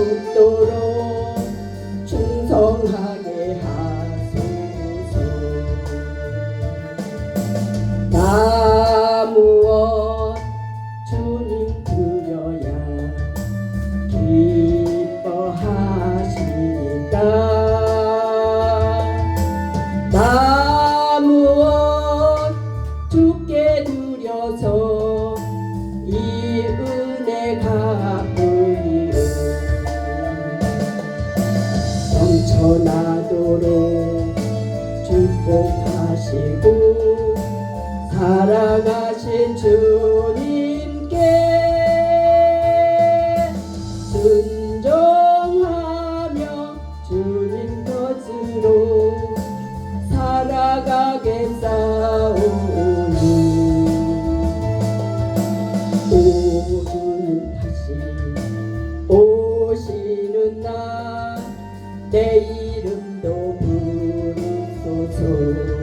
you. 축복하시고 살아가신 주님께 순종하며 주님 것으로 살아가겠사오니 오주는 다시 오시는 날 내일 you.